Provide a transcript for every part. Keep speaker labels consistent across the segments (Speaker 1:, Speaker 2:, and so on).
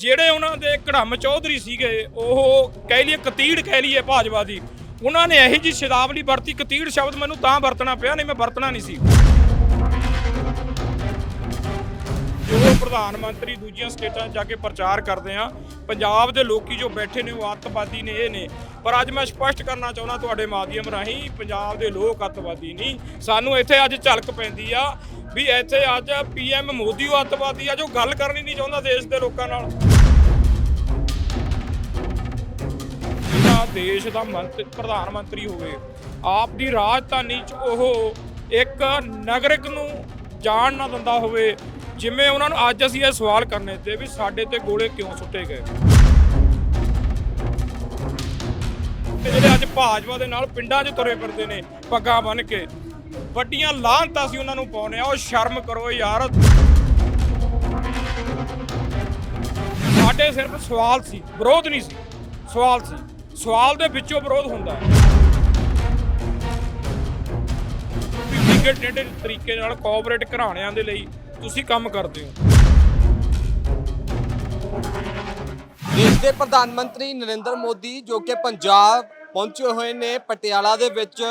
Speaker 1: ਜਿਹੜੇ ਉਹਨਾਂ ਦੇ ਕੜਮ ਚੌਧਰੀ ਸੀਗੇ, ਉਹ ਕਹਿ ਲਈਏ ਕਤੀੜ ਕਹਿ ਲਈਏ ਭਾਜਪਾ ਦੀ, ਉਹਨਾਂ ਨੇ ਇਹੀ ਜੀ ਸ਼ਬਦਾਵਲੀ ਵਰਤੀ, ਕਤੀੜ ਸ਼ਬਦ ਮੈਨੂੰ ਤਾਂ ਵਰਤਣਾ ਪਿਆ, ਨਹੀਂ ਮੈਂ ਵਰਤਣਾ ਨਹੀਂ ਸੀ। ਜੋ ਪ੍ਰਧਾਨ ਮੰਤਰੀ ਦੂਜੀਆਂ ਸਟੇਟਾਂ 'ਚ ਜਾ ਕੇ ਪ੍ਰਚਾਰ ਕਰਦੇ ਆ, ਪੰਜਾਬ ਦੇ ਲੋਕੀ ਜੋ ਬੈਠੇ ਨੇ ਉਹ ਅੱਤਵਾਦੀ ਨੇ, ਇਹ ਨੇ। ਪਰ ਅੱਜ ਮੈਂ ਸਪਸ਼ਟ ਕਰਨਾ ਚਾਹੁੰਦਾ ਤੁਹਾਡੇ ਮਾਧਿਅਮ ਰਾਹੀਂ, ਪੰਜਾਬ ਦੇ ਲੋਕ ਅੱਤਵਾਦੀ ਨਹੀਂ। ਸਾਨੂੰ ਇੱਥੇ ਅੱਜ ਝਲਕ ਪੈਂਦੀ ਆ ਵੀ ਇੱਥੇ ਅੱਜ ਪੀਐਮ ਮੋਦੀ ਉਹ ਅੱਤਵਾਦੀ ਆ ਜੋ ਗੱਲ ਕਰਨੀ ਨਹੀਂ ਚਾਹੁੰਦਾ ਦੇਸ਼ ਦੇ ਲੋਕਾਂ ਨਾਲ। ਜਿਹੜਾ ਦੇਸ਼ ਦਾ ਮੰਤਰੀ ਪ੍ਰਧਾਨ ਮੰਤਰੀ ਹੋਵੇ, ਆਪ ਦੀ ਰਾਜਧਾਨੀ 'ਚ ਉਹ ਇੱਕ ਨਾਗਰਿਕ ਨੂੰ ਜਾਣ ਨਾ ਦਿੰਦਾ ਹੋਵੇ ਜਿਵੇਂ ਉਹਨਾਂ ਨੂੰ ਅੱਜ ਅਸੀਂ ਇਹ ਸਵਾਲ ਕਰਨੇ ਤੇ ਵੀ ਸਾਡੇ ਤੇ ਗੋਲੇ ਕਿਉਂ ਸੁੱਟੇ ਗਏ? ਤੇ ਜਿਹੜੇ ਅੱਜ ਭਾਜਪਾ ਦੇ ਨਾਲ ਪਿੰਡਾਂ 'ਚ ਤੁਰੇ ਫਿਰਦੇ ਨੇ, ਪੱਗਾਂ ਬੰਨ ਕੇ, ਵੱਡੀਆਂ ਲਾਹਨਤਾਂ ਸੀ ਉਹਨਾਂ ਨੂੰ ਪਾਉਣੇ ਆ ਉਹ ਸ਼ਰਮ ਕਰੋ ਯਾਰ। ਸਾਡੇ ਸਿਰਫ ਸਵਾਲ ਸੀ, ਵਿਰੋਧ ਨਹੀਂ ਸੀ। ਸਵਾਲ ਸੀ, ਸਵਾਲ ਦੇ ਵਿੱਚੋਂ ਵਿਰੋਧ ਹੁੰਦਾ ਹੈ। ਵੀ ਵਿਗੜ ਜਿਹੜੇ ਤਰੀਕੇ ਨਾਲ ਕੋਆਪਰੇਟ ਘਰਾਣਿਆਂ ਦੇ ਲਈ ਤੁਸੀਂ ਕੰਮ ਕਰਦੇ ਹੋ।
Speaker 2: ਦੇਸ਼ ਦੇ ਪ੍ਰਧਾਨ ਮੰਤਰੀ ਨਰਿੰਦਰ ਮੋਦੀ, ਜੋ ਕਿ ਪੰਜਾਬ ਪਹੁੰਚੇ ਹੋਏ ਨੇ ਪਟਿਆਲਾ ਦੇ ਵਿੱਚ,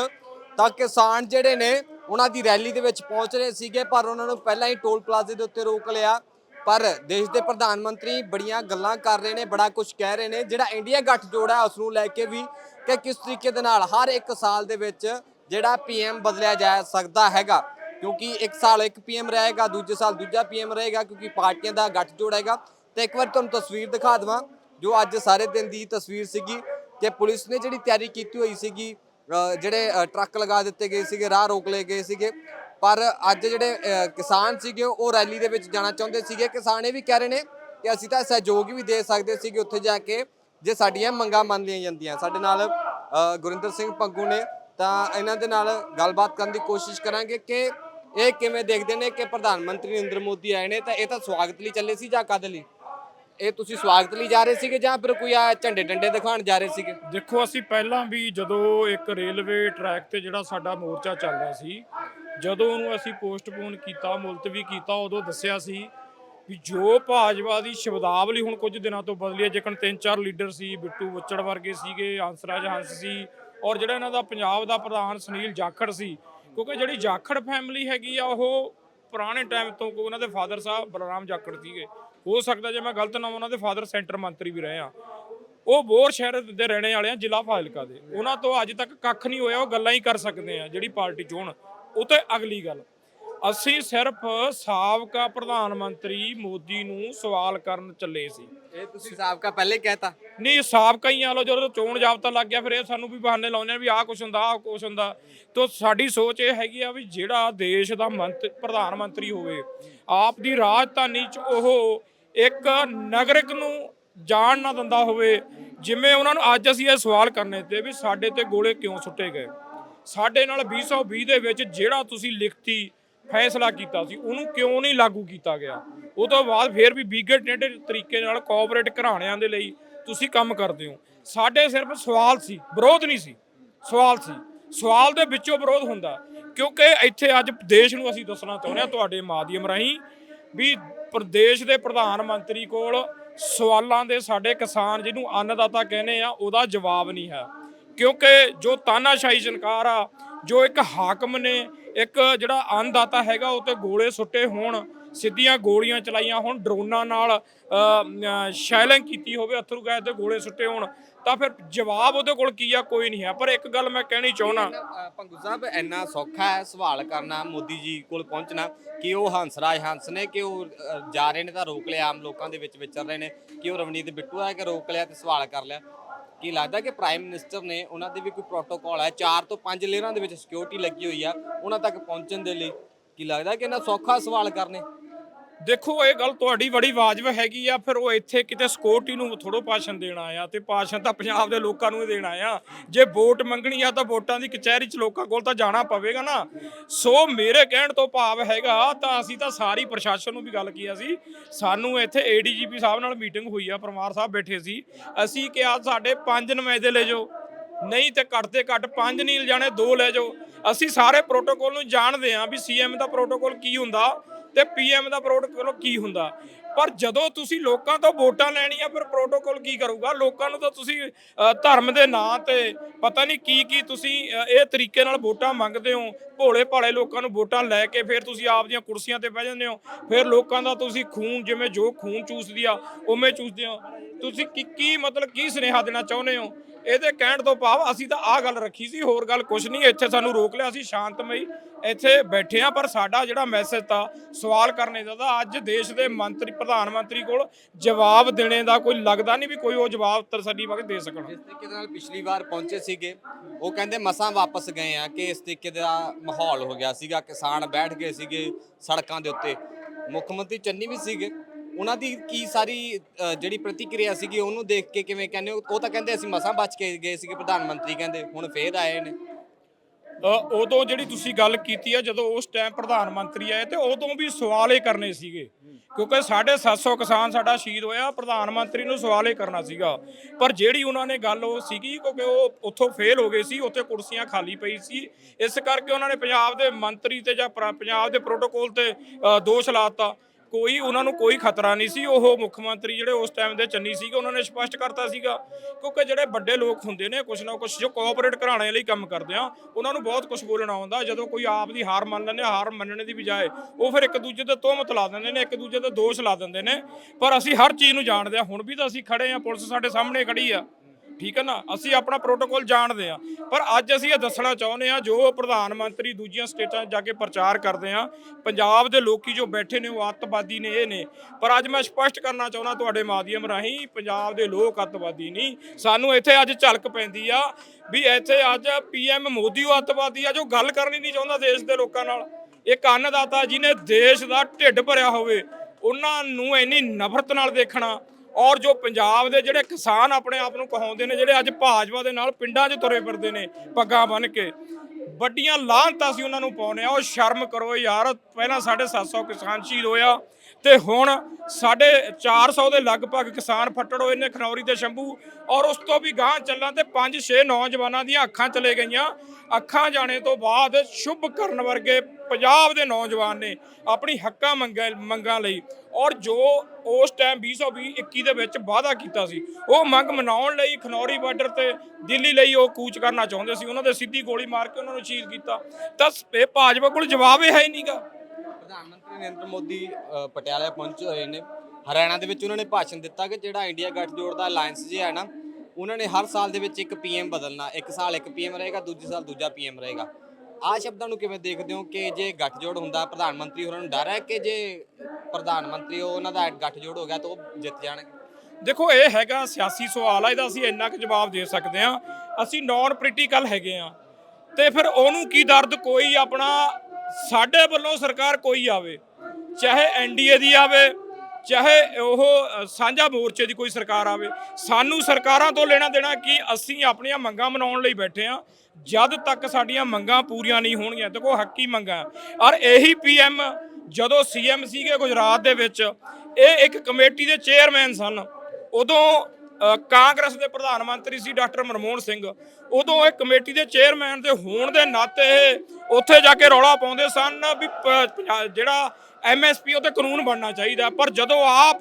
Speaker 2: ਤਾਂ ਕਿਸਾਨ ਜਿਹੜੇ ਨੇ, ਉਹਨਾਂ ਦੀ ਰੈਲੀ ਦੇ ਵਿੱਚ ਪਹੁੰਚ ਰਹੇ ਸੀਗੇ, ਪਰ ਉਹਨਾਂ ਨੂੰ ਪਹਿਲਾਂ ਹੀ ਟੋਲ ਪਲਾਜ਼ੇ ਦੇ ਉੱਤੇ ਰੋਕ ਲਿਆ। ਪਰ ਦੇਸ਼ ਦੇ ਪ੍ਰਧਾਨ ਮੰਤਰੀ ਬੜੀਆਂ ਗੱਲਾਂ ਕਰ ਰਹੇ ਨੇ, ਬੜਾ ਕੁਝ ਕਹਿ ਰਹੇ ਨੇ, ਜਿਹੜਾ ਇੰਡੀਆ ਗੱਠਜੋੜ ਹੈ ਉਸ ਨੂੰ ਲੈ ਕੇ ਵੀ ਕਿ ਕਿਸ ਤਰੀਕੇ ਦੇ ਨਾਲ ਹਰ ਇੱਕ ਸਾਲ ਦੇ ਵਿੱਚ ਜਿਹੜਾ ਪੀਐਮ ਬਦਲਿਆ ਜਾ ਸਕਦਾ ਹੈਗਾ। ਕਿਉਂਕਿ ਇੱਕ ਸਾਲ ਇੱਕ ਪੀਐਮ ਰਹੇਗਾ, ਦੂਜੇ ਸਾਲ ਦੂਜਾ ਪੀਐਮ ਰਹੇਗਾ ਕਿਉਂਕਿ ਪਾਰਟੀਆਂ ਦਾ ਗੱਠਜੋੜ ਹੈਗਾ। ਤੇ ਇੱਕ ਵਾਰ ਤੁਹਾਨੂੰ ਤਸਵੀਰ ਦਿਖਾ ਦਵਾਂ, ਜੋ ਅੱਜ ਸਾਰੇ ਦਿਨ ਦੀ ਤਸਵੀਰ ਸੀਗੀ ਕਿ ਪੁਲਿਸ ਨੇ ਜਿਹੜੀ ਤਿਆਰੀ ਕੀਤੀ ਹੋਈ ਸੀਗੀ ਜਿਹੜੇ ਟਰੱਕ ਲਗਾ ਦਿੱਤੇ ਗਏ ਸੀਗੇ, ਰਾਹ ਰੋਕ ਲਏ ਗਏ ਸੀਗੇ। ਪਰ ਅੱਜ ਜਿਹੜੇ ਕਿਸਾਨ ਸੀਗੇ, ਉਹ ਰੈਲੀ ਦੇ ਵਿੱਚ ਜਾਣਾ ਚਾਹੁੰਦੇ ਸੀਗੇ। ਕਿਸਾਨ ਇਹ ਵੀ ਕਹਿ ਰਹੇ ਨੇ ਕਿ ਅਸੀਂ ਤਾਂ ਸਹਿਯੋਗ ਵੀ ਦੇ ਸਕਦੇ ਸੀਗੇ ਉੱਥੇ ਜਾ ਕੇ, ਜੇ ਸਾਡੀਆਂ ਮੰਗਾਂ ਮੰਨ ਲਈਆਂ ਜਾਂਦੀਆਂ। ਸਾਡੇ ਨਾਲ ਗੁਰਿੰਦਰ ਸਿੰਘ ਪੰਗੂ ਨੇ, ਤਾਂ ਇਹਨਾਂ ਦੇ ਨਾਲ ਗੱਲਬਾਤ ਕਰਨ ਦੀ ਕੋਸ਼ਿਸ਼ ਕਰਾਂਗੇ ਕਿ ਇਹ ਕਿਵੇਂ ਦੇਖਦੇ ਨੇ ਕਿ ਪ੍ਰਧਾਨ ਮੰਤਰੀ ਨਰਿੰਦਰ ਮੋਦੀ ਆਏ ਨੇ ਤਾਂ ਇਹ ਤਾਂ ਸਵਾਗਤ ਲਈ ਚੱਲੇ ਸੀ ਜਾਂ ਕਦ ਲਈ? ਇਹ ਤੁਸੀਂ ਸਵਾਗਤ ਲਈ ਜਾ ਰਹੇ ਸੀਗੇ ਜਾਂ ਫਿਰ ਕੋਈ ਆ ਝੰਡੇ ਡੰਡੇ ਦਿਖਾਉਣ ਜਾ ਰਹੇ ਸੀਗੇ?
Speaker 1: ਦੇਖੋ, ਅਸੀਂ ਪਹਿਲਾਂ ਵੀ ਜਦੋਂ ਇੱਕ ਰੇਲਵੇ ਟਰੈਕ ਤੇ ਜਿਹੜਾ ਸਾਡਾ ਮੋਰਚਾ ਚੱਲਦਾ ਸੀ, ਜਦੋਂ ਉਹਨੂੰ ਅਸੀਂ ਪੋਸਟਪੋਨ ਕੀਤਾ, ਮੁਲਤਵੀ ਕੀਤਾ, ਉਦੋਂ ਦੱਸਿਆ ਸੀ ਵੀ ਜੋ ਭਾਜਪਾ ਦੀ ਸ਼ਬਦਾਵਲੀ ਹੁਣ ਕੁਝ ਦਿਨਾਂ ਤੋਂ ਬਦਲੀ ਹੈ, ਜੇਕਰ ਤਿੰਨ ਚਾਰ ਲੀਡਰ ਸੀ, ਬਿੱਟੂ ਬੱਚੜ ਵਰਗੇ ਸੀਗੇ ਹੰਸਰਾਜ ਹੰਸ ਸੀ, ਔਰ ਜਿਹੜਾ ਇਹਨਾਂ ਦਾ ਪੰਜਾਬ ਦਾ ਪ੍ਰਧਾਨ ਸੁਨੀਲ ਜਾਖੜ ਸੀ ਕਿਉਂਕਿ ਜਿਹੜੀ ਜਾਖੜ ਫੈਮਿਲੀ ਹੈਗੀ ਆ, ਉਹ ਪੁਰਾਣੇ ਟਾਈਮ ਤੋਂ ਕੋ ਉਹਨਾਂ ਦੇ ਫਾਦਰ ਸਾਹਿਬ ਬਲਰਾਮ ਜਾਖੜ ਸੀਗੇ। ਹੋ ਸਕਦਾ ਜੇ ਮੈਂ ਗਲਤ ਨਾ ਉਹਨਾਂ ਦੇ ਫਾਦਰ ਸੈਂਟਰ ਮੰਤਰੀ ਵੀ ਰਹੇ ਆ। ਉਹ ਬੋਰ ਸ਼ਹਿਰ ਦੇ ਰਹਿਣੇ ਵਾਲੇ ਆ, ਜ਼ਿਲ੍ਹਾ ਫਾਜ਼ਿਲਕਾ ਦੇ। ਉਹਨਾਂ ਤੋਂ ਅੱਜ ਤੱਕ ਕੱਖ ਨਹੀਂ ਹੋਇਆ, ਉਹ ਗੱਲਾਂ ਹੀ ਕਰ ਸਕਦੇ ਆ, ਜਿਹੜੀ ਪਾਰਟੀ ਚੋਣ ਉਹ ਤੇ ਅਗਲੀ ਗੱਲ। ਅਸੀਂ ਸਿਰਫ ਸਾਬਕਾ ਪ੍ਰਧਾਨ ਮੰਤਰੀ ਮੋਦੀ ਨੂੰ ਸਵਾਲ ਕਰਨ ਚੱਲੇ ਸੀ।
Speaker 2: ਇਹ ਤੁਸੀਂ ਸਾਬਕਾ ਪਹਿਲੇ ਕਹਿਤਾ।
Speaker 1: ਨਹੀਂ ਸਾਬਕਾ ਹੀ ਆ ਲੋ ਜਦੋਂ ਚੋਣ ਜਾਬਤਾ ਲੱਗ ਗਿਆ ਫਿਰ ਇਹ ਸਾਨੂੰ ਵੀ ਬਹਾਨੇ ਲਾਉਂਦੇ ਆ ਵੀ ਆਹ ਕੁਛ ਹੁੰਦਾ ਆਹ ਕੁਛ ਹੁੰਦਾ। ਤੋਂ ਸਾਡੀ ਸੋਚ ਇਹ ਹੈਗੀ ਆ ਵੀ ਜਿਹੜਾ ਦੇਸ਼ ਦਾ ਮੰਤ ਪ੍ਰਧਾਨ ਮੰਤਰੀ ਹੋਵੇ ਆਪ ਦੀ ਰਾਜਧਾਨੀ 'ਚ ਉਹ ਇੱਕ ਨਾਗਰਿਕ ਨੂੰ ਜਾਣ ਨਾ ਦਿੰਦਾ ਹੋਵੇ ਜਿਵੇਂ ਉਹਨਾਂ ਨੂੰ ਅੱਜ ਅਸੀਂ ਇਹ ਸਵਾਲ ਕਰਨੇ ਤੇ ਵੀ ਸਾਡੇ ਤੇ ਗੋਲੇ ਕਿਉਂ ਸੁੱਟੇ ਗਏ? ਸਾਡੇ ਨਾਲ 2020 ਦੇ ਵਿੱਚ ਜਿਹੜਾ ਤੁਸੀਂ ਲਿਖਤੀ ਫੈਸਲਾ ਕੀਤਾ ਸੀ, ਉਹਨੂੰ ਕਿਉਂ ਨਹੀਂ ਲਾਗੂ ਕੀਤਾ ਗਿਆ? ਉਹ ਤੋਂ ਬਾਅਦ ਫਿਰ ਵੀ ਬਿਗੜ ਤਰੀਕੇ ਨਾਲ ਕੋਆਪਰੇਟ ਘਰਾਣਿਆਂ ਦੇ ਲਈ ਤੁਸੀਂ ਕੰਮ ਕਰਦੇ ਹੋ। ਸਾਡੇ ਸਿਰਫ ਸਵਾਲ ਸੀ, ਵਿਰੋਧ ਨਹੀਂ ਸੀ, ਸਵਾਲ ਸੀ। ਸਵਾਲ ਦੇ ਵਿੱਚੋਂ ਵਿਰੋਧ ਹੁੰਦਾ, ਕਿਉਂਕਿ ਇੱਥੇ ਅੱਜ ਦੇਸ਼ ਨੂੰ ਅਸੀਂ ਦੱਸਣਾ ਚਾਹੁੰਦੇ ਹਾਂ ਤੁਹਾਡੇ ਮਾਧਿਅਮ ਰਾਹੀਂ ਵੀ ਪ੍ਰਦੇਸ਼ ਦੇ ਪ੍ਰਧਾਨ ਮੰਤਰੀ ਕੋਲ ਸਵਾਲਾਂ ਦੇ ਸਾਡੇ ਕਿਸਾਨ ਜਿਹਨੂੰ ਅੰਨਦਾਤਾ ਕਹਿੰਦੇ ਆ, ਉਹਦਾ ਜਵਾਬ ਨਹੀਂ ਹੈ। ਕਿਉਂਕਿ ਜੋ ਤਾਨਾਸ਼ਾਹੀ ਸਰਕਾਰ ਆ, ਜੋ ਇੱਕ ਹਾਕਮ ਨੇ, ਇੱਕ ਜਿਹੜਾ ਅੰਨਦਾਤਾ ਹੈਗਾ, ਉਹ ਤੇ ਗੋਲੇ ਸੁੱਟੇ ਹੋਣ, ਸਿੱਧੀਆਂ ਗੋਲੀਆਂ ਚਲਾਈਆਂ ਹੋਣ, ਡਰੋਨਾਂ ਨਾਲ ਸ਼ੈਲਿੰਗ ਕੀਤੀ ਹੋਵੇ, ਅਥਰੂ ਗੈਸ ਦੇ ਗੋਲੇ ਸੁੱਟੇ ਹੋਣ, ਤਾਂ ਫਿਰ ਜਵਾਬ ਉਹਦੇ ਕੋਲ ਕੀ ਆ, ਕੋਈ ਨਹੀਂ ਹੈ। ਪਰ ਇੱਕ ਗੱਲ ਮੈਂ ਕਹਿਣੀ ਚਾਹੁੰਦਾ।
Speaker 2: ਪੰਗੂ ਸਾਹਿਬ, ਇੰਨਾ ਸੌਖਾ ਹੈ ਸਵਾਲ ਕਰਨਾ, ਮੋਦੀ ਜੀ ਕੋਲ ਪਹੁੰਚਣਾ, ਕਿ ਉਹ ਹੰਸਰਾਜ ਹੰਸ ਨੇ, ਕਿ ਉਹ ਜਾ ਰਹੇ ਨੇ ਤਾਂ ਰੋਕ ਲਿਆ, ਆਮ ਲੋਕਾਂ ਦੇ ਵਿੱਚ ਵਿਚਰ ਰਹੇ ਨੇ, ਕਿ ਉਹ ਰਵਨੀਤ ਬਿੱਟੂ ਆ ਕਿ ਰੋਕ ਲਿਆ ਤੇ ਸਵਾਲ ਕਰ ਲਿਆ। ਕੀ ਲੱਗਦਾ ਕਿ ਪ੍ਰਾਈਮ ਮਿਨਿਸਟਰ ਨੇ ਉਹਨਾਂ ਦੇ ਵੀ ਕੋਈ ਪ੍ਰੋਟੋਕਾਲ ਹੈ? ਚਾਰ ਤੋਂ ਪੰਜ ਲੇਅਰਾਂ ਦੇ ਵਿੱਚ ਸਿਕਿਉਰਿਟੀ ਲੱਗੀ ਹੋਈ ਆ, ਉਹਨਾਂ ਤੱਕ ਪਹੁੰਚਣ ਦੇ ਲਈ। ਕੀ ਲੱਗਦਾ ਕਿ ਇਹਨਾਂ ਸੌਖਾ ਸਵਾਲ ਕਰਨੇ?
Speaker 1: ਦੇਖੋ, ਇਹ ਗੱਲ ਤੁਹਾਡੀ ਬੜੀ ਵਾਜਬ ਹੈਗੀ ਆ, ਫਿਰ ਉਹ ਇੱਥੇ ਕਿਤੇ ਸਿਕਿਉਰਿਟੀ ਨੂੰ ਥੋੜੋ ਭਾਸ਼ਣ ਦੇਣਾ ਆ ਤੇ ਭਾਸ਼ਣ ਤਾਂ ਪੰਜਾਬ ਦੇ ਲੋਕਾਂ ਨੂੰ ਹੀ ਦੇਣਾ ਆ। ਜੇ ਵੋਟ ਮੰਗਣੀ ਆ ਤਾਂ ਵੋਟਾਂ ਦੀ ਕਚਹਿਰੀ 'ਚ ਲੋਕਾਂ ਕੋਲ ਤਾਂ ਜਾਣਾ ਪਵੇਗਾ ਨਾ। ਸੋ ਮੇਰੇ ਕਹਿਣ ਤੋਂ ਭਾਵ ਹੈਗਾ, ਤਾਂ ਅਸੀਂ ਤਾਂ ਸਾਰੀ ਪ੍ਰਸ਼ਾਸਨ ਨੂੰ ਵੀ ਗੱਲ ਕੀਤੀ ਸੀ। ਸਾਨੂੰ ਇੱਥੇ ਏਡੀਜੀਪੀ ਸਾਹਿਬ ਨਾਲ ਮੀਟਿੰਗ ਹੋਈ ਆ, ਪਰਮਾਰ ਸਾਹਿਬ ਬੈਠੇ ਸੀ। ਅਸੀਂ ਕਿਹਾ, ਸਾਡੇ ਪੰਜ ਨੁਮਾਇੰਦੇ ਲੈ ਜਾਓ। ਨਹੀਂ ਤੇ ਘੱਟ ਤੇ ਘੱਟ ਪੰਜ ਨਹੀਂ ਲਿਜਾਣੇ ਦੋ ਲੈ ਜਾਓ। ਅਸੀਂ ਸਾਰੇ ਪ੍ਰੋਟੋਕੋਲ ਨੂੰ ਜਾਣਦੇ ਹਾਂ ਵੀ ਸੀਐਮ ਦਾ ਪ੍ਰੋਟੋਕੋਲ ਕੀ ਹੁੰਦਾ। ਤੇ ਪੀਐਮ ਦਾ ਪ੍ਰੋਟੋਕੋਲ ਕੀ ਹੁੰਦਾ? ਪਰ ਜਦੋਂ ਤੁਸੀਂ ਲੋਕਾਂ ਤੋਂ ਵੋਟਾਂ ਲੈਣੀਆਂ, ਫਿਰ ਪ੍ਰੋਟੋਕੋਲ ਕੀ ਕਰੂਗਾ? ਲੋਕਾਂ ਨੂੰ ਤਾਂ ਤੁਸੀਂ ਧਰਮ ਦੇ ਨਾਂ ਤੇ ਪਤਾ ਨਹੀਂ ਕੀ ਕੀ ਤੁਸੀਂ ਇਹ ਤਰੀਕੇ ਨਾਲ ਵੋਟਾਂ ਮੰਗਦੇ ਹੋ। ਭੋਲੇ ਭਾਲੇ ਲੋਕਾਂ ਨੂੰ ਵੋਟਾਂ ਲੈ ਕੇ ਫਿਰ ਤੁਸੀਂ ਆਪ ਦੀਆਂ ਕੁਰਸੀਆਂ ਤੇ ਬਹਿ ਜਾਂਦੇ ਹੋ। ਫਿਰ ਲੋਕਾਂ ਦਾ ਤੁਸੀਂ ਖੂਨ, ਜਿਵੇਂ ਜੋ ਖੂਨ ਚੂਸਦੀ ਆ, ਉਵੇਂ ਚੂਸਦੇ ਹੋ। ਤੁਸੀਂ ਕੀ ਕੀ ਮਤਲਬ ਕੀ ਸੁਨੇਹਾ ਦੇਣਾ ਚਾਹੁੰਦੇ ਹੋ? ਇਹਦੇ ਕਹਿਣ ਤੋਂ ਭਾਵ ਅਸੀਂ ਤਾਂ ਆਹ ਗੱਲ ਰੱਖੀ ਸੀ, ਹੋਰ ਗੱਲ ਕੁਝ ਨਹੀਂ, ਇੱਥੇ ਸਾਨੂੰ ਰੋਕ ਲਿਆ ਅਸੀਂ ਸ਼ਾਂਤਮਈ। ਇੱਥੇ ਬੈਠੇ ਆ ਪਰ ਸਾਡਾ ਜਿਹੜਾ ਮੈਸੇਜ ਤਾਂ ਸਵਾਲ ਕਰਨੇ ਦਾ ਤਾਂ ਅੱਜ ਦੇਸ਼ ਦੇ ਮੰਤਰੀ, ਪ੍ਰਧਾਨ ਮੰਤਰੀ ਕੋਲ ਜਵਾਬ ਦੇਣੇ ਦਾ ਕੋਈ ਲੱਗਦਾ ਨਹੀਂ ਵੀ ਕੋਈ ਉਹ ਜਵਾਬ ਤਸੱਲੀ ਵਕਤ ਦੇ ਸਕਣ।
Speaker 2: ਜਿਸ ਤਰੀਕੇ ਦੇ ਨਾਲ ਪਿਛਲੀ ਵਾਰ ਪਹੁੰਚੇ ਸੀਗੇ, ਉਹ ਕਹਿੰਦੇ ਮਸਾਂ ਵਾਪਸ ਗਏ ਆ ਕਿ ਇਸ ਤਰੀਕੇ ਦਾ ਮਾਹੌਲ ਹੋ ਗਿਆ ਸੀਗਾ, ਕਿਸਾਨ ਬੈਠ ਗਏ ਸੀਗੇ ਸੜਕਾਂ ਦੇ ਉੱਤੇ। ਮੁੱਖ ਮੰਤਰੀ ਚੰਨੀ ਵੀ ਸੀਗੇ। ਉਹਨਾਂ ਦੀ ਕੀ ਸਾਰੀ ਅ, ਜਿਹੜੀ ਪ੍ਰਤੀਕਿਰਿਆ ਸੀਗੀ ਉਹਨੂੰ ਦੇਖ ਕੇ ਕਿਵੇਂ ਕਹਿੰਦੇ ਹੋ? ਉਹ ਤਾਂ ਕਹਿੰਦੇ ਅਸੀਂ ਮਸਾਂ ਬਚ ਕੇ ਗਏ ਸੀਗੇ ਪ੍ਰਧਾਨ ਮੰਤਰੀ ਕਹਿੰਦੇ ਹੁਣ ਫੇਰ ਆਏ ਨੇ।
Speaker 1: ਅ, ਉਦੋਂ ਜਿਹੜੀ ਤੁਸੀਂ ਗੱਲ ਕੀਤੀ ਆ ਜਦੋਂ ਉਸ ਟਾਈਮ ਪ੍ਰਧਾਨ ਮੰਤਰੀ ਆਏ ਤੇ ਉਦੋਂ ਵੀ ਸਵਾਲ ਇਹ ਕਰਨੇ ਸੀਗੇ। ਕਿਉਂਕਿ 750 ਕਿਸਾਨ ਸਾਡਾ ਸ਼ਹੀਦ ਹੋਇਆ ਪ੍ਰਧਾਨ ਮੰਤਰੀ ਨੂੰ ਸਵਾਲ ਇਹ ਕਰਨਾ ਸੀਗਾ। ਪਰ ਜਿਹੜੀ ਉਹਨਾਂ ਨੇ ਗੱਲ ਉਹ ਸੀਗੀ ਕਿਉਂਕਿ ਉਹ ਉੱਥੋਂ ਫੇਲ ਹੋ ਗਏ ਸੀ ਉੱਥੇ ਕੁਰਸੀਆਂ ਖਾਲੀ ਪਈ ਸੀ। ਇਸ ਕਰਕੇ ਉਹਨਾਂ ਨੇ ਪੰਜਾਬ ਦੇ ਮੰਤਰੀ ਤੇ ਜਾਂ ਪ੍ਰ- ਪੰਜਾਬ ਦੇ ਪ੍ਰੋਟੋਕੋਲ ਤੇ ਅ, ਦੋਸ਼ ਲਾਤਾ ਕੋਈ ਉਹਨਾਂ ਨੂੰ ਕੋਈ ਖਤਰਾ ਨਹੀਂ ਸੀ। ਉਹ ਮੁੱਖ ਮੰਤਰੀ ਜਿਹੜੇ ਉਸ ਟਾਈਮ ਦੇ ਚੰਨੀ ਸੀਗੇ ਉਹਨਾਂ ਨੇ ਸਪਸ਼ਟ ਕਰਤਾ ਸੀਗਾ। ਕਿਉਂਕਿ ਜਿਹੜੇ ਵੱਡੇ ਲੋਕ ਹੁੰਦੇ ਨੇ ਕੁਛ ਨਾ ਕੁਛ ਜੋ ਕੋਆਪਰੇਟ ਘਰਾਣੇ ਲਈ ਕੰਮ ਕਰਦੇ ਆ ਉਹਨਾਂ ਨੂੰ ਬਹੁਤ ਕੁਝ ਬੋਲਣਾ ਆਉਂਦਾ। ਜਦੋਂ ਕੋਈ ਆਪ ਦੀ ਹਾਰ ਮੰਨ ਲੈਂਦੇ ਆ, ਹਾਰ ਮੰਨਣ ਦੀ ਬਜਾਏ ਉਹ ਫਿਰ ਇੱਕ ਦੂਜੇ ਤੇ ਤੋਹਮਤ ਲਾ ਦਿੰਦੇ ਨੇ ਇੱਕ ਦੂਜੇ ਤੇ ਦੋਸ਼ ਲਾ ਦਿੰਦੇ ਨੇ। ਪਰ ਅਸੀਂ ਹਰ ਚੀਜ਼ ਨੂੰ ਜਾਣਦੇ ਆ। ਹੁਣ ਵੀ ਤਾਂ ਅਸੀਂ ਖੜੇ ਆ ਪੁਲਿਸ ਸਾਡੇ ਸਾਹਮਣੇ ਖੜੀ ਆ। ਠੀਕ ਹੈ ਨਾ? ਅਸੀਂ ਆਪਣਾ ਪ੍ਰੋਟੋਕੋਲ ਜਾਣਦੇ ਆ ਪਰ ਅੱਜ ਅਸੀਂ ਇਹ ਦੱਸਣਾ ਚਾਹੁੰਦੇ ਆ ਜੋ ਪ੍ਰਧਾਨ ਮੰਤਰੀ ਦੂਜੀਆਂ ਸਟੇਟਾਂ 'ਚ ਜਾ ਕੇ ਪ੍ਰਚਾਰ ਕਰਦੇ ਆ ਪੰਜਾਬ ਦੇ ਲੋਕੀ ਜੋ ਬੈਠੇ ਨੇ ਉਹ ਅੱਤਵਾਦੀ ਨੇ, ਇਹ ਨੇ। ਪਰ ਅੱਜ ਮੈਂ ਸਪਸ਼ਟ ਕਰਨਾ ਚਾਹੁੰਦਾ ਤੁਹਾਡੇ ਮਾਧਿਅਮ ਰਾਹੀਂ, ਪੰਜਾਬ ਦੇ ਲੋਕ ਅੱਤਵਾਦੀ ਨਹੀਂ। ਸਾਨੂੰ ਇੱਥੇ ਅੱਜ ਝਲਕ ਪੈਂਦੀ ਆ ਵੀ ਇੱਥੇ ਅੱਜ ਪੀਐਮ ਮੋਦੀ ਉਹ ਅੱਤਵਾਦੀ ਆ ਜੋ ਗੱਲ ਕਰਨੀ ਨਹੀਂ ਚਾਹੁੰਦਾ ਦੇਸ਼ ਦੇ ਲੋਕਾਂ ਨਾਲ। ਇੱਕ ਅੰਨਦਾਤਾ ਜਿਹਨੇ ਦੇਸ਼ ਦਾ ਢਿੱਡ ਭਰਿਆ ਹੋਵੇ, ਉਹਨਾਂ ਨੂੰ ਇੰਨੀ ਨਫ਼ਰਤ ਨਾਲ ਦੇਖਣਾ। ਔਰ ਜੋ ਪੰਜਾਬ ਦੇ ਜਿਹੜੇ ਕਿਸਾਨ ਆਪਣੇ ਆਪ ਨੂੰ ਕਹਾਉਂਦੇ ਨੇ, ਜਿਹੜੇ ਅੱਜ ਭਾਜਪਾ ਦੇ ਨਾਲ ਪਿੰਡਾਂ 'ਚ ਤੁਰੇ ਫਿਰਦੇ ਨੇ, ਪੱਗਾਂ ਬੰਨ ਕੇ, ਵੱਡੀਆਂ ਲਾਹਨਤਾਂ ਸੀ ਉਹਨਾਂ ਨੂੰ ਪਾਉਨੇ ਆ ਉਹ ਸ਼ਰਮ ਕਰੋ ਯਾਰ, ਪਹਿਲਾਂ 750 ਕਿਸਾਨ ਸ਼ਹੀਦ ਹੋਇਆ ਤੇ ਹੁਣ ਸਾਡੇ 400 ਦੇ ਲਗਭਗ ਕਿਸਾਨ ਫੱਟੜ ਹੋਏ ਨੇ ਖਨੌਰੀ ਤੇ ਸ਼ੰਭੂ ਔਰ ਉਸ ਤੋਂ ਵੀ ਗਾਂ ਚੱਲਾਂ ਤੇ 5-6 ਨੌਜਵਾਨਾਂ ਦੀਆਂ ਅੱਖਾਂ ਚਲੇ ਗਈਆਂ। ਅੱਖਾਂ ਜਾਣੇ ਤੋਂ ਬਾਅਦ ਸ਼ੁਭ ਕਰਨ ਵਰਗੇ ਪੰਜਾਬ ਦੇ ਨੌਜਵਾਨ ਨੇ ਆਪਣੀ ਹੱਕਾਂ ਮੰਗਾਂ ਮੰਗਾਂ ਲਈ ਔਰ ਜੋ ਉਸ ਟਾਈਮ 2020 21 ਦੇ ਵਿੱਚ ਵਾਅਦਾ ਕੀਤਾ ਸੀ, ਉਹ ਮੰਗ ਮਨਾਉਣ ਲਈ ਖਨੌਰੀ ਬਾਰਡਰ ਤੇ ਦਿੱਲੀ ਲਈ ਉਹ ਕੂਚ ਕਰਨਾ ਚਾਹੁੰਦੇ ਸੀ। ਉਹਨਾਂ ਦੇ ਸਿੱਧੀ ਗੋਲੀ ਮਾਰ ਕੇ ਉਹਨਾਂ ਨੂੰ ਸ਼ਹੀਦ ਕੀਤਾ। ਤਾਂ ਇਹ ਭਾਜਪਾ ਕੋਲ ਜਵਾਬ ਇਹ ਹੈ ਹੀ ਨਹੀਂਗਾ
Speaker 2: ਪ੍ਰਧਾਨ ਮੰਤਰੀ ਨਰਿੰਦਰ ਮੋਦੀ ਅ, ਪਟਿਆਲਾ ਪਹੁੰਚੇ ਹੋਏ ਨੇ। ਹਰਿਆਣਾ ਦੇ ਵਿੱਚ ਉਹਨਾਂ ਨੇ ਭਾਸ਼ਣ ਦਿੱਤਾ ਕਿ ਜਿਹੜਾ ਇੰਡੀਆ ਗੱਠਜੋੜ ਦਾ ਅਲਾਈਅੰਸ ਜਿਹਾ ਹੈ ਨਾ ਉਹਨਾਂ ਨੇ ਹਰ ਸਾਲ ਦੇ ਵਿੱਚ ਇੱਕ ਪੀਐਮ ਬਦਲਣਾ। ਇੱਕ ਸਾਲ ਇੱਕ ਪੀਐਮ ਰਹੇਗਾ ਦੂਜੇ ਸਾਲ ਦੂਜਾ ਪੀਐਮ ਰਹੇਗਾ। ਆਹ ਸ਼ਬਦਾਂ ਨੂੰ ਕਿਵੇਂ ਦੇਖਦੇ ਹੋ ਕਿ ਜੇ ਗੱਠਜੋੜ ਹੁੰਦਾ ਪ੍ਰਧਾਨ ਮੰਤਰੀ ਹੋਰਾਂ ਨੂੰ ਡਰ ਹੈ ਕਿ ਜੇ ਪ੍ਰਧਾਨ ਮੰਤਰੀ ਉਹ ਉਹਨਾਂ ਦਾ ਗੱਠਜੋੜ ਹੋ ਗਿਆ ਤਾਂ ਉਹ ਜਿੱਤ ਜਾਣਗੇ?
Speaker 1: ਦੇਖੋ ਇਹ ਹੈਗਾ ਸਿਆਸੀ ਸਵਾਲ ਆ ਇਹਦਾ ਅਸੀਂ ਇੰਨਾ ਕੁ ਜਵਾਬ ਦੇ ਸਕਦੇ ਹਾਂ। ਅਸੀਂ ਨਾਨ ਪੋਲੀਟੀਕਲ ਹੈਗੇ ਆ ਤੇ ਫਿਰ ਉਹਨੂੰ ਕੀ ਦਰਦ? ਕੋਈ ਆਪਣਾ ਸਾਡੇ ਵੱਲੋਂ ਸਰਕਾਰ ਕੋਈ ਆਵੇ, ਚਾਹੇ ਐਨਡੀਏ ਦੀ ਆਵੇ, ਚਾਹੇ ਉਹ ਸਾਂਝਾ ਮੋਰਚੇ ਦੀ ਕੋਈ ਸਰਕਾਰ ਆਵੇ, ਸਾਨੂੰ ਸਰਕਾਰਾਂ ਤੋਂ ਲੈਣਾ ਦੇਣਾ ਕਿ ਅਸੀਂ ਆਪਣੀਆਂ ਮੰਗਾਂ ਮਨਾਉਣ ਲਈ ਬੈਠੇ ਆ ਜਦ ਤੱਕ ਸਾਡੀਆਂ ਮੰਗਾਂ ਪੂਰੀਆਂ ਨਹੀਂ ਹੋਣਗੀਆਂ, ਦੇਖੋ ਹੱਕੀ ਮੰਗਾਂ ਔਰ ਇਹੀ ਪੀਐਮ ਜਦੋਂ ਸੀਐਮ ਸੀਗੇ ਗੁਜਰਾਤ ਦੇ ਵਿੱਚ, ਇਹ ਇੱਕ ਕਮੇਟੀ ਦੇ ਚੇਅਰਮੈਨ ਸਨ, ਉਦੋਂ ਕਾਂਗਰਸ ਦੇ ਪ੍ਰਧਾਨ ਮੰਤਰੀ ਸੀ ਡਾਕਟਰ ਮਨਮੋਹਨ ਸਿੰਘ। ਉਦੋਂ ਇਹ ਕਮੇਟੀ ਦੇ ਚੇਅਰਮੈਨ ਦੇ ਹੋਣ ਦੇ ਨਾਤੇ ਉੱਥੇ ਜਾ ਕੇ ਰੌਲਾ ਪਾਉਂਦੇ ਸਨ ਵੀ ਪ- ਪੰਜਾ- ਜਿਹੜਾ ਐਮਐਸਪੀ ਉਹ ਤੇ ਕਾਨੂੰਨ ਬਣਨਾ ਚਾਹੀਦਾ। ਪਰ ਜਦੋਂ ਆਪ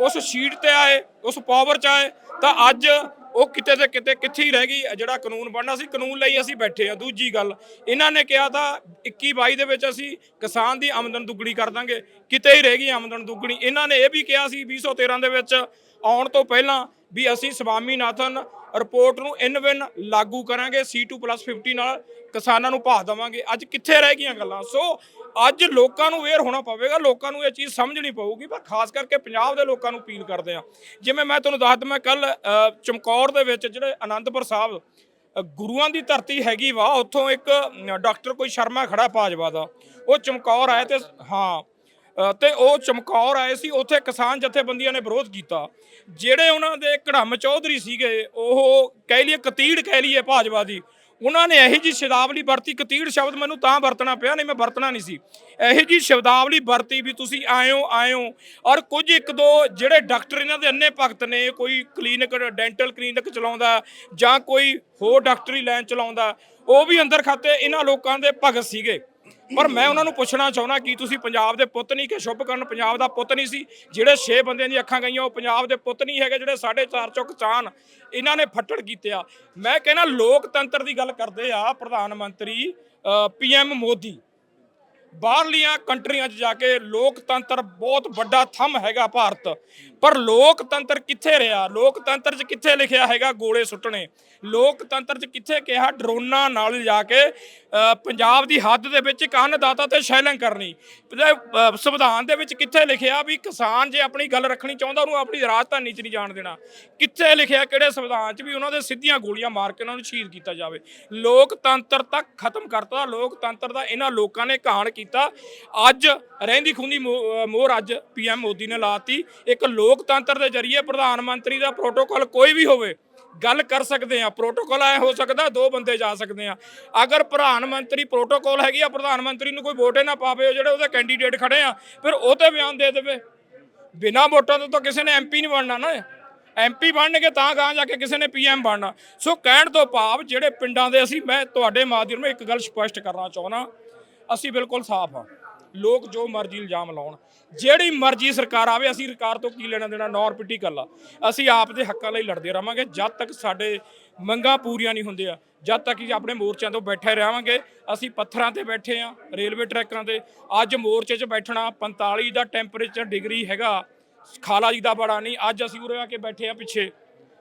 Speaker 1: ਉਸ ਸ਼ੀਟ ਤੇ ਆਏ, ਉਸ ਪਾਵਰ 'ਚ ਆਏ, ਤਾਂ ਅੱਜ ਉਹ ਕਿਤੇ ਤੇ ਕਿਤੇ ਕਿੱਥੇ ਹੀ ਰਹਿ ਗਈ ਜਿਹੜਾ ਕਾਨੂੰਨ ਬਣਨਾ ਸੀ, ਕਾਨੂੰਨ ਲਈ ਅਸੀਂ ਬੈਠੇ ਆ ਦੂਜੀ ਗੱਲ, ਇਹਨਾਂ ਨੇ ਕਿਹਾ ਤਾਂ 21 22 ਦੇ ਵਿੱਚ ਅਸੀਂ ਕਿਸਾਨ ਦੀ ਆਮਦਨ ਦੁੱਗਣੀ ਕਰ ਦਾਂਗੇ, ਕਿਤੇ ਹੀ ਰਹਿ ਗਈ ਆਮਦਨ ਦੁੱਗਣੀ। ਇਹਨਾਂ ਨੇ ਇਹ ਵੀ ਕਿਹਾ ਸੀ 2013 ਦੇ ਵਿੱਚ ਆਉਣ ਤੋਂ ਪਹਿਲਾਂ ਵੀ ਅਸੀਂ ਸਵਾਮੀਨਾਥਨ ਰਿਪੋਰਟ ਨੂੰ ਇਨ ਵਿਨ ਲਾਗੂ ਕਰਾਂਗੇ C2+50 ਨਾਲ ਕਿਸਾਨਾਂ ਨੂੰ ਭਾਅ ਦੇਵਾਂਗੇ। ਅੱਜ ਕਿੱਥੇ ਰਹਿ ਗਈਆਂ ਗੱਲਾਂ? ਸੋ ਅੱਜ ਲੋਕਾਂ ਨੂੰ ਅਵੇਅਰ ਹੋਣਾ ਪਵੇਗਾ, ਲੋਕਾਂ ਨੂੰ ਇਹ ਚੀਜ਼ ਸਮਝਣੀ ਪਊਗੀ, ਪਰ ਖਾਸ ਕਰਕੇ ਪੰਜਾਬ ਦੇ ਲੋਕਾਂ ਨੂੰ ਅਪੀਲ ਕਰਦੇ ਆ ਜਿਵੇਂ ਮੈਂ ਤੁਹਾਨੂੰ ਦੱਸ ਦਵਾਂ ਕੱਲ ਚਮਕੌਰ ਦੇ ਵਿੱਚ ਜਿਹੜੇ ਆਨੰਦਪੁਰ ਸਾਹਿਬ ਗੁਰੂਆਂ ਦੀ ਧਰਤੀ ਹੈਗੀ ਵਾ, ਉੱਥੋਂ ਇੱਕ ਡਾਕਟਰ ਕੋਈ ਸ਼ਰਮਾ ਖੜਾ ਭਾਜਪਾ ਦਾ। ਉਹ ਚਮਕੌਰ ਆਏ ਤੇ, ਹਾਂ ਤੇ ਉਹ ਚਮਕੌਰ ਆਏ ਸੀ, ਉੱਥੇ ਕਿਸਾਨ ਜਥੇਬੰਦੀਆਂ ਨੇ ਵਿਰੋਧ ਕੀਤਾ। ਜਿਹੜੇ ਉਹਨਾਂ ਦੇ ਕੜਮ ਚੌਧਰੀ ਸੀਗੇ, ਉਹ ਕਹਿ ਲਈਏ ਕਤੀੜ ਕਹਿ ਲਈਏ ਭਾਜਪਾ ਦੀ, ਉਹਨਾਂ ਨੇ ਇਹੀ ਜੀ ਸ਼ਬਦਾਵਲੀ ਵਰਤੀ। ਕਤੀੜ ਸ਼ਬਦ ਮੈਨੂੰ ਤਾਂ ਵਰਤਣਾ ਪਿਆ, ਨਹੀਂ ਮੈਂ ਵਰਤਣਾ ਨਹੀਂ ਸੀ। ਇਹੀ ਜੀ ਸ਼ਬਦਾਵਲੀ ਵਰਤੀ ਵੀ ਤੁਸੀਂ ਆਇਓ ਆਇਓ। ਔਰ ਕੁਝ ਇੱਕ ਦੋ ਜਿਹੜੇ ਡਾਕਟਰ ਇਹਨਾਂ ਦੇ ਅੰਨੇ ਭਗਤ ਨੇ, ਕੋਈ ਕਲੀਨਿਕ, ਡੈਂਟਲ ਕਲੀਨਿਕ ਚਲਾਉਂਦਾ, ਜਾਂ ਕੋਈ ਹੋਰ ਡਾਕਟਰੀ ਲਾਈਨ ਚਲਾਉਂਦਾ, ਉਹ ਵੀ ਅੰਦਰ ਖਾਤੇ ਇਹਨਾਂ ਲੋਕਾਂ ਦੇ ਭਗਤ ਸੀਗੇ। ਪਰ ਮੈਂ ਉਹਨਾਂ ਨੂੰ ਪੁੱਛਣਾ ਚਾਹੁੰਦਾ ਕਿ ਤੁਸੀਂ ਪੰਜਾਬ ਦੇ ਪੁੱਤ ਨਹੀਂ ਕਿ ਸ਼ੁਭਕਰਨ ਪੰਜਾਬ ਦਾ ਪੁੱਤ ਨਹੀਂ ਸੀ? ਜਿਹੜੇ 6 ਬੰਦਿਆਂ ਦੀ ਅੱਖਾਂ ਗਈਆਂ, ਉਹ ਪੰਜਾਬ ਦੇ ਪੁੱਤ ਨਹੀਂ ਹੈਗੇ ਜਿਹੜੇ 4.5 ਕਿਸਾਨ ਇਹਨਾਂ ਨੇ ਫੱਟੜ ਕੀਤੇ ਆ। ਮੈਂ ਕਹਿੰਦਾ ਲੋਕਤੰਤਰ ਦੀ ਗੱਲ ਕਰਦੇ ਆ ਪ੍ਰਧਾਨ ਮੰਤਰੀ ਪੀਐਮ ਮੋਦੀ। ਬਾਹਰਲੀਆਂ ਕੰਟਰੀਆਂ 'ਚ ਜਾ ਕੇ ਲੋਕਤੰਤਰ ਬਹੁਤ ਵੱਡਾ ਥੰਮ ਹੈਗਾ ਭਾਰਤ। ਪਰ ਲੋਕਤੰਤਰ ਕਿੱਥੇ ਰਿਹਾ? ਲੋਕਤੰਤਰ 'ਚ ਕਿੱਥੇ ਲਿਖਿਆ ਹੈਗਾ ਗੋਲੇ ਸੁੱਟਣੇ? ਲੋਕਤੰਤਰ 'ਚ ਕਿੱਥੇ ਕਿਹਾ ਡਰੋਨਾਂ ਨਾਲ ਜਾ ਕੇ ਪੰਜਾਬ ਦੀ ਹੱਦ ਦੇ ਵਿੱਚ ਇੱਕ ਅੰਨਦਾਤਾ ਤੇ ਸ਼ੈਲਿੰਗ ਕਰਨੀ। ਸੰਵਿਧਾਨ ਦੇ ਵਿੱਚ ਕਿੱਥੇ ਲਿਖਿਆ ਵੀ ਕਿਸਾਨ ਜੇ ਆਪਣੀ ਗੱਲ ਰੱਖਣੀ ਚਾਹੁੰਦਾ, ਉਹਨੂੰ ਆਪਣੀ ਰਾਜਧਾਨੀ 'ਚ ਨਹੀਂ ਜਾਣ ਦੇਣਾ। ਕਿੱਥੇ ਲਿਖਿਆ, ਕਿਹੜੇ ਸੰਵਿਧਾਨ 'ਚ ਵੀ ਉਹਨਾਂ ਦੇ ਸਿੱਧੀਆਂ ਗੋਲੀਆਂ ਮਾਰ ਕੇ ਉਹਨਾਂ ਨੂੰ ਸ਼ਹੀਦ ਕੀਤਾ ਜਾਵੇ। ਲੋਕਤੰਤਰ ਤੱਕ ਖਤਮ ਕਰਤਾ, ਲੋਕਤੰਤਰ ਦਾ ਇਹਨਾਂ ਲੋਕਾਂ ਨੇ ਕਹਾਣ ਕੀਤਾ। ਅੱਜ ਰਹਿੰਦੀ ਖੁੰਦੀ ਮੋਹਰ ਅੱਜ ਪੀਐਮ ਮੋਦੀ ਨੇ ਲਾਤੀ। ਇੱਕ ਲੋਕਤੰਤਰ ਦੇ ਜ਼ਰੀਏ ਪ੍ਰਧਾਨ ਮੰਤਰੀ ਦਾ ਪ੍ਰੋਟੋਕਾਲ ਕੋਈ ਵੀ ਹੋਵੇ ਗੱਲ ਕਰ ਸਕਦੇ ਆ ਪ੍ਰੋਟੋਕੋਲ ਐ ਹੋ ਸਕਦਾ, ਦੋ ਬੰਦੇ ਜਾ ਸਕਦੇ ਆ ਅਗਰ ਪ੍ਰਧਾਨ ਮੰਤਰੀ ਪ੍ਰੋਟੋਕੋਲ ਹੈਗੀ ਆ, ਪ੍ਰਧਾਨ ਮੰਤਰੀ ਨੂੰ ਕੋਈ ਵੋਟ ਹੀ ਨਾ ਪਾਵੇ, ਜਿਹੜੇ ਉਹਦੇ ਕੈਂਡੀਡੇਟ ਖੜੇ ਆ, ਫਿਰ ਉਹ ਤੇ ਬਿਆਨ ਦੇ ਦੇਵੇ। ਬਿਨਾਂ ਵੋਟਾਂ ਤੋਂ ਤਾਂ ਕਿਸੇ ਨੇ ਐਮਪੀ ਨਹੀਂ ਬਣਨਾ ਨਾ। ਐਮਪੀ ਬਣਨਗੇ ਤਾਂ ਗਾਂ ਜਾ ਕੇ ਕਿਸੇ ਨੇ ਪੀਐਮ ਬਣਨਾ। ਸੋ ਕਹਿਣ ਤੋਂ ਭਾਵ ਜਿਹੜੇ ਪਿੰਡਾਂ ਦੇ ਅਸੀਂ, ਮੈਂ ਤੁਹਾਡੇ ਮਾਧਿਅਮ ਇੱਕ ਗੱਲ ਸਪਸ਼ਟ ਕਰਨਾ ਚਾਹੁੰਦਾ, ਅਸੀਂ ਬਿਲਕੁਲ ਸਾਫ਼ ਆ ਲੋਕ ਜੋ ਮਰਜ਼ੀ ਇਲਜ਼ਾਮ ਲਾਉਣ। ਜਿਹੜੀ ਮਰਜ਼ੀ ਸਰਕਾਰ ਆਵੇ, ਅਸੀਂ ਸਰਕਾਰ ਤੋਂ ਕੀ ਲੈਣਾ ਦੇਣਾ? ਨੌਰ ਪਿੱਟੀ ਕੱਲਾ ਅਸੀਂ ਆਪ ਦੇ ਹੱਕਾਂ ਲਈ ਲੜਦੇ ਰਵਾਂਗੇ ਜਦ ਤੱਕ ਸਾਡੇ ਮੰਗਾਂ ਪੂਰੀਆਂ ਨਹੀਂ ਹੁੰਦੀਆਂ, ਜਦ ਤੱਕ ਕਿ ਆਪਣੇ ਮੋਰਚਿਆਂ ਤੋਂ ਬੈਠੇ ਰਹਾਂਗੇ, ਅਸੀਂ ਪੱਥਰਾਂ ਤੇ ਬੈਠੇ ਆ, ਰੇਲਵੇ ਟਰੈਕਾਂ ਤੇ। ਅੱਜ ਮੋਰਚੇ 'ਚ ਬੈਠਣਾ 45 ਦਾ ਟੈਂਪਰੇਚਰ ਡਿਗਰੀ ਹੈਗਾ। ਖਾਲਾ ਜੀ ਦਾ ਬੜਾ ਨਹੀਂ, ਅੱਜ ਅਸੀਂ ਉਰੇ ਆ ਕੇ ਬੈਠੇ ਆ ਪਿੱਛੇ।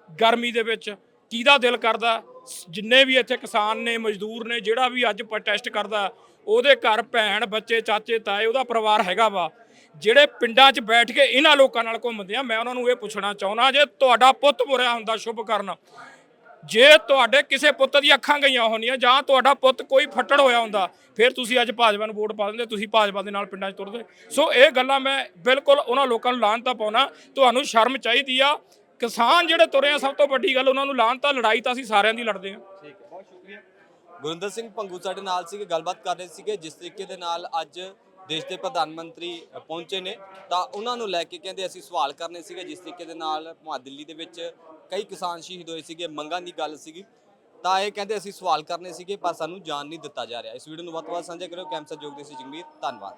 Speaker 1: ਗਰਮੀ ਦੇ ਵਿੱਚ ਕਿਹਦਾ ਦਿਲ ਕਰਦਾ? ਜਿੰਨੇ ਵੀ ਇੱਥੇ ਕਿਸਾਨ ਨੇ, ਮਜ਼ਦੂਰ ਨੇ, ਜਿਹੜਾ ਵੀ ਅੱਜ ਪ੍ਰੋਟੈਸਟ ਕਰਦਾ ਉਹਦੇ ਘਰ ਭੈਣ, ਬੱਚੇ, ਚਾਚੇ, ਤਾਏ, ਉਹਦਾ ਪਰਿਵਾਰ ਹੈਗਾ ਵਾ। ਜਿਹੜੇ ਪਿੰਡਾਂ 'ਚ ਬੈਠ ਕੇ ਇਹਨਾਂ ਲੋਕਾਂ ਨਾਲ ਘੁੰਮਦੇ ਆ, ਮੈਂ ਉਹਨਾਂ ਨੂੰ ਇਹ ਪੁੱਛਣਾ ਚਾਹੁੰਦਾ ਜੇ ਤੁਹਾਡਾ ਪੁੱਤ ਬੁਰਿਆ ਹੁੰਦਾ ਸ਼ੁਭ ਕਰਨ, ਜੇ ਤੁਹਾਡੇ ਕਿਸੇ ਪੁੱਤ ਦੀਆਂ ਅੱਖਾਂ ਗਈਆਂ ਹੋਣੀਆਂ ਜਾਂ ਤੁਹਾਡਾ ਪੁੱਤ ਕੋਈ ਫੱਟੜ ਹੋਇਆ ਹੁੰਦਾ, ਫਿਰ ਤੁਸੀਂ ਅੱਜ ਭਾਜਪਾ ਨੂੰ ਵੋਟ ਪਾ ਦਿੰਦੇ, ਤੁਸੀਂ ਭਾਜਪਾ ਦੇ ਨਾਲ ਪਿੰਡਾਂ 'ਚ ਤੁਰਦੇ। ਸੋ ਇਹ ਗੱਲਾਂ ਮੈਂ ਬਿਲਕੁਲ ਉਹਨਾਂ ਲੋਕਾਂ ਨੂੰ ਲਾਹਨਤਾ ਪਾਉਣਾ, ਤੁਹਾਨੂੰ ਸ਼ਰਮ ਚਾਹੀਦੀ ਆ। ਕਿਸਾਨ ਜਿਹੜੇ ਤੁਰੇ ਆ, ਸਭ ਤੋਂ ਵੱਡੀ ਗੱਲ ਉਹਨਾਂ ਨੂੰ ਲਾਹਨਤਾ ਲੜਾਈ ਤਾਂ ਅਸੀਂ ਸਾਰਿਆਂ ਦੀ ਲੜਦੇ ਆ।
Speaker 2: ਠੀਕ ਗੁਰਿੰਦਰ ਸਿੰਘ ਪੰਗੂ ਸਾਡੇ ਨਾਲ ਸੀਗੇ, ਗੱਲਬਾਤ ਕਰ ਰਹੇ ਸੀਗੇ। ਜਿਸ ਤਰੀਕੇ ਦੇ ਨਾਲ ਅੱਜ ਦੇਸ਼ ਦੇ ਪ੍ਰਧਾਨ ਮੰਤਰੀ ਪਹੁੰਚੇ ਨੇ, ਤਾਂ ਉਹਨਾਂ ਨੂੰ ਲੈ ਕੇ ਕਹਿੰਦੇ ਅਸੀਂ ਸਵਾਲ ਕਰਨੇ ਸੀਗੇ। ਜਿਸ ਤਰੀਕੇ ਦੇ ਨਾਲ ਭਾਵੇਂ ਦਿੱਲੀ ਦੇ ਵਿੱਚ ਕਈ ਕਿਸਾਨ ਸ਼ਹੀਦ ਹੋਏ ਸੀਗੇ, ਮੰਗਾਂ ਦੀ ਗੱਲ ਸੀਗੀ। ਤਾਂ ਇਹ ਕਹਿੰਦੇ ਅਸੀਂ ਸਵਾਲ ਕਰਨੇ ਸੀਗੇ, ਪਰ ਸਾਨੂੰ ਜਾਣ ਨਹੀਂ ਦਿੱਤਾ ਜਾ ਰਿਹਾ। ਇਸ ਵੀਡੀਓ ਨੂੰ ਵੱਧ ਤੋਂ ਵੱਧ ਸਾਂਝਾ ਕਰਿਓ। ਕੈਮ ਸਹਿਯੋਗ ਦੇ ਸੀ ਜਗਮੀਤ। ਧੰਨਵਾਦ।